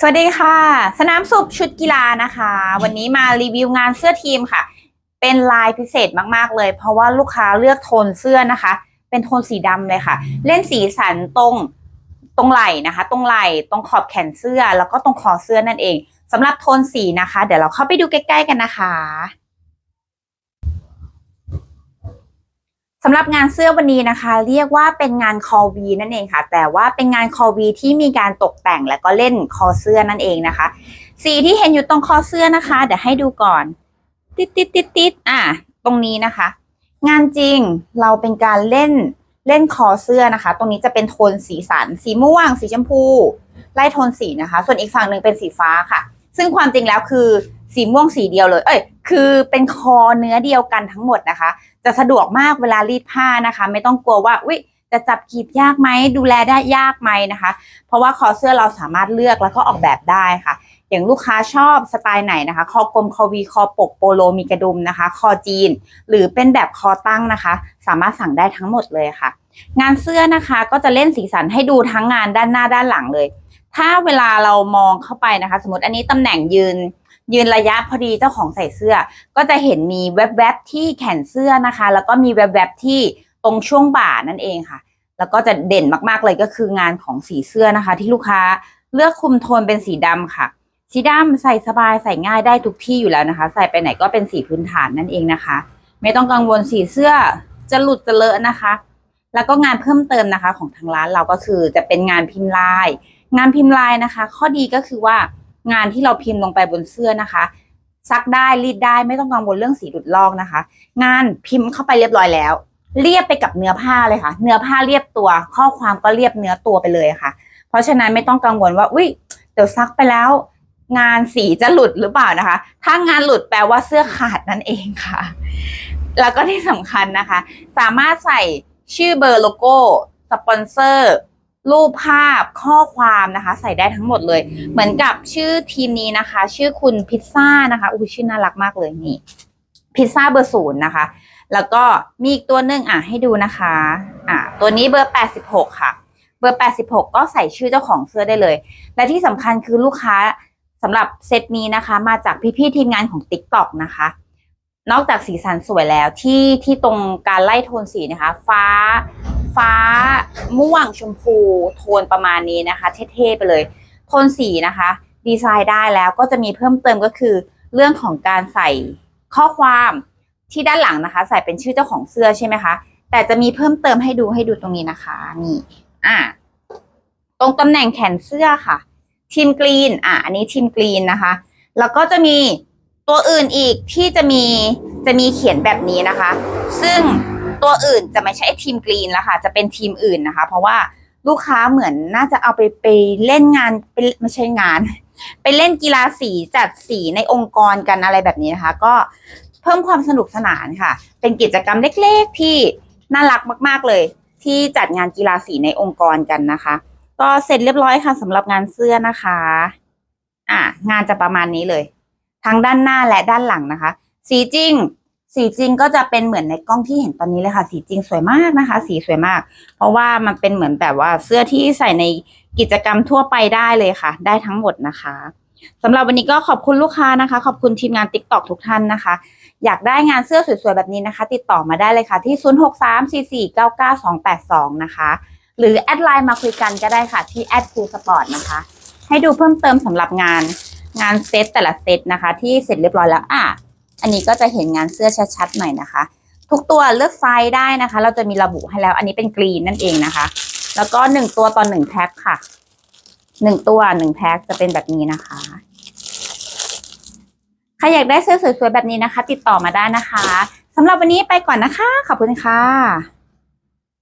สวัสดีค่ะ สนามสุบชุดกีฬานะคะ วันนี้มารีวิวงานเสื้อทีมค่ะ เป็นลายพิเศษมากๆเลย เพราะว่าลูกค้าเลือกโทนเสื้อนะคะ เป็นโทนสีดำเลยค่ะ เล่นสีสันตรงตรงไหล่นะคะ ตรงไหล่ตรงขอบแขนเสื้อ แล้วก็ตรงคอเสื้อนั่นเองสำหรับโทนสีนะคะ เดี๋ยวเราเข้าไปดูใกล้ ๆ กันนะคะ สำหรับงานเสื้อวันนี้นะคะ เรียกว่าเป็นงานคอวีนั่นเองค่ะ แต่ว่าเป็นงานคอวีที่มีการตกแต่งและก็เล่นคอเสื้อนั่นเองนะคะ สีที่เห็นอยู่ตรงคอเสื้อนะคะเดี๋ยวให้ดูก่อน ติดติดติดติดอะ ตรงนี้นะคะ งานจริงเราเป็นการเล่นเล่นคอเสื้อนะคะ ตรงนี้จะเป็นโทนสีสัน สีม่วง สีชมพู ไล่โทนสีนะคะ ส่วนอีกฝั่งหนึ่งเป็นสีฟ้าค่ะ ซึ่งความจริงแล้วคือสีม่วงสีเดียวเลย เอ้ย คือเป็นคอเนื้อเดียวกันทั้งหมดนะคะ จะสะดวกมากเวลารีดผ้านะคะ ไม่ต้องกลัวว่าอุ๊ยจะจับกีบยากไหมดูแลได้ยากไหมนะคะ เพราะว่าคอเสื้อเราสามารถเลือกแล้วก็ออกแบบได้ค่ะ อย่างลูกค้าชอบสไตล์ไหนนะคะ คอกลมคอวีคอปกโปโลมีกระดุมนะคะ คอจีน หรือเป็นแบบคอตั้งนะคะ สามารถสั่งได้ทั้งหมดเลยค่ะ งานเสื้อนะคะก็จะเล่นสีสันให้ดูทั้งงานด้านหน้าด้านหลังเลย ถ้าเวลาเรามองเข้าไปนะคะ สมมติอันนี้ตำแหน่งยืน ยืนระยะพอดีเจ้าของใส่เสื้อ ก็จะเห็นมีแวบๆที่แขนเสื้อนะคะ แล้วก็มีแวบๆที่ตรงช่วงบ่านั่นเองค่ะ แล้วก็จะเด่นมากๆเลยก็คืองานของสีเสื้อนะคะ ที่ลูกค้าเลือกคุมโทนเป็นสีดำค่ะสีดำใส่สบายใส่ง่ายได้ทุกที่อยู่แล้วนะคะ ใส่ไปไหนก็เป็นสีพื้นฐานนั่นเองนะคะ ไม่ต้องกังวลสีเสื้อจะหลุดจะเลอะนะคะ แล้วก็งานเพิ่มเติมนะคะ ของทางร้านเราก็คือจะเป็นงานพิมพ์ลาย งานพิมพ์ลายนะคะ ข้อดีก็คือว่างานที่เราพิมพ์ลงไปบนเสื้อนะคะ ซักได้รีดได้ไม่ต้องกังวลเรื่องสีหลุดลอกนะคะ งานพิมพ์เข้าไปเรียบร้อยแล้ว เรียบไปกับเนื้อผ้าเลยค่ะ เนื้อผ้าเรียบตัว ข้อความก็เรียบเนื้อตัวไปเลยค่ะ เพราะฉะนั้นไม่ต้องกังวลว่าอุ้ยเดี๋ยวซักไปแล้ว งานสีจะหลุดหรือเปล่านะคะ ถ้างานหลุดแปลว่าเสื้อขาดนั่นเองค่ะ แล้วก็ที่สำคัญนะคะ สามารถใส่ ชื่อเบอร์โลโก้ สปอนเซอร์ รูปภาพข้อความนะคะ ใส่ได้ทั้งหมดเลย เหมือนกับชื่อทีมนี้นะคะ ชื่อคุณพิซซ่านะคะอุ้ยชื่อน่ารักมากเลยนี่พิซซ่าเบอร์ศูนย์นะคะ แล้วก็มีอีกตัวหนึ่งอะให้ดูนะคะ อะตัวนี้เบอร์86ค่ะ เบอร์86ก็ใส่ชื่อเจ้าของเสื้อได้เลย และที่สำคัญคือลูกค้าสำหรับเซตนี้นะคะ มาจากพี่ๆทีมงานของ TikTok นะคะ นอกจากสีสันสวยแล้วที่ที่ตรงการไล่โทนสีนะคะ ฟ้าฟ้าม่วงชมพูโทนประมาณนี้นะคะ เท่ๆไปเลย โทนสีนะคะ ดีไซน์ได้แล้วก็จะมีเพิ่มเติมก็คือ เรื่องของการใส่ข้อความที่ด้านหลังนะคะ ใส่เป็นชื่อเจ้าของเสื้อใช่ไหมคะ แต่จะมีเพิ่มเติมให้ดูให้ดูตรงนี้นะคะนี่อะตรงตำแหน่งแขนเสื้อค่ะ ทีมกรีนอะอันนี้ทีมกรีนนะคะ แล้วก็จะมี ตัวอื่นอีกที่จะมีจะมีเขียนแบบนี้นะคะ ซึ่งตัวอื่นจะไม่ใช่ทีมกรีนแล้วค่ะ จะเป็นทีมอื่นนะคะ เพราะว่าลูกค้าเหมือนน่าจะเอาไปไปเล่นงานไปไม่ใช่งาน ไปเล่นกีฬาสีจัดสีในองค์กรกันอะไรแบบนี้นะคะ ก็เพิ่มความสนุกสนานค่ะ เป็นกิจกรรมเล็กๆที่น่ารักมาก ๆเลย ที่จัดงานกีฬาสีในองค์กรกันนะคะ ก็เสร็จเรียบร้อยค่ะสำหรับงานเสื้อนะคะ อะงานจะประมาณนี้เลย ทั้งด้านหน้าและด้านหลังนะคะ สีจริง สีจริงก็จะเป็นเหมือนในกล้องที่เห็นตอนนี้เลยค่ะ สีจริงสวยมากนะคะ สีสวยมาก เพราะว่ามันเป็นเหมือนแบบว่าเสื้อที่ใส่ในกิจกรรมทั่วไปได้เลยค่ะ ได้ทั้งหมดนะคะสำหรับวันนี้ก็ขอบคุณลูกค้านะคะ ขอบคุณทีมงาน TikTok ทุกท่านนะคะ อยากได้งานเสื้อสวยๆแบบนี้นะคะ ติดต่อมาได้เลยค่ะที่ 0634499282 นะคะ หรือแอดไลน์มาคุยกันก็ได้ค่ะที่แอดคูสปอร์ตนะคะ ให้ดูเพิ่มเติมสำหรับงาน งานเซตแต่ละเซตนะคะ ที่เสร็จเรียบร้อยแล้วอะอันนี้ก็จะเห็นงานเสื้อชัดๆหน่อยนะคะ ทุกตัวเลือกไซส์ได้นะคะ เราจะมีระบุให้แล้ว อันนี้เป็นกรีนนั่นเองนะคะ แล้วก็หนึ่งตัวต่อหนึ่งแพ็คค่ะหนึ่งตัวหนึ่งแพ็คจะเป็นแบบนี้นะคะใครอยากได้เสื้อสวยๆแบบนี้นะคะ ติดต่อมาได้นะคะสำหรับวันนี้ไปก่อนนะคะ ขอบคุณค่ะ